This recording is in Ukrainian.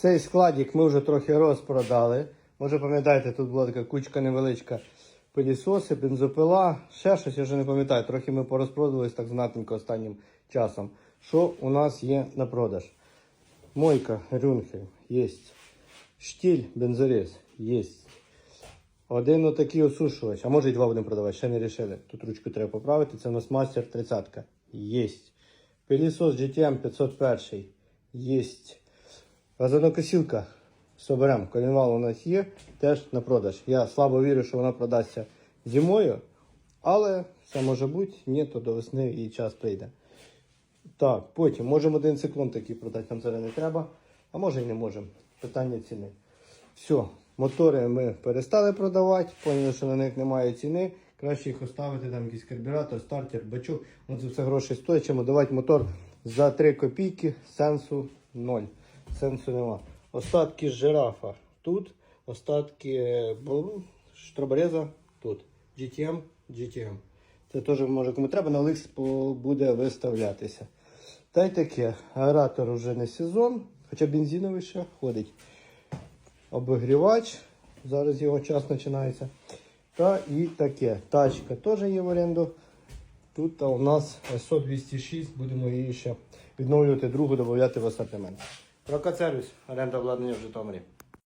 Цей складик ми вже трохи розпродали. Може пам'ятаєте, тут була така кучка невеличка пилісоси, бензопила, ще щось, я вже не пам'ятаю. Трохи ми порозпродались так знатненько останнім часом. Що у нас є на продаж? Мойка Рюнхель є. Штіль бензорез є. Один отакий осушувач, а може і два будемо продавати, ще не рішили. Тут ручку треба поправити. Це у нас мастер 30 ка Єсть. Пилісос GTM 501 Єсть. Газонокосілка соберемо. Колінвал у нас є, теж на продаж. Я слабо вірю, що вона продасться зимою, але все може бути, ні, то до весни і час прийде. Так, потім можемо один циклон такий продати, нам зараз не треба, а може і не можемо. Питання ціни. Все, мотори ми перестали продавати, поняли, що на них немає ціни. Краще їх оставити, там якийсь карбюратор, стартер, бачок. Це все гроші стоїть, чим давати мотор за 3 копійки, сенсу 0. Сенсу нема. Остатки жирафа тут, остатки е, штробореза тут. GTM, GTM. Це теж може кому треба, на Оликс буде виставлятися. Та й таке, аератор вже не сезон, хоча бензиновий ще ходить. Обігрівач, зараз його час починається. Та і таке. Тачка теж є в оренду. Тут у нас SO 206, будемо її ще відновлювати другу, додати в асортимент. Прокат сервіс, оренда обладнання в Житомирі.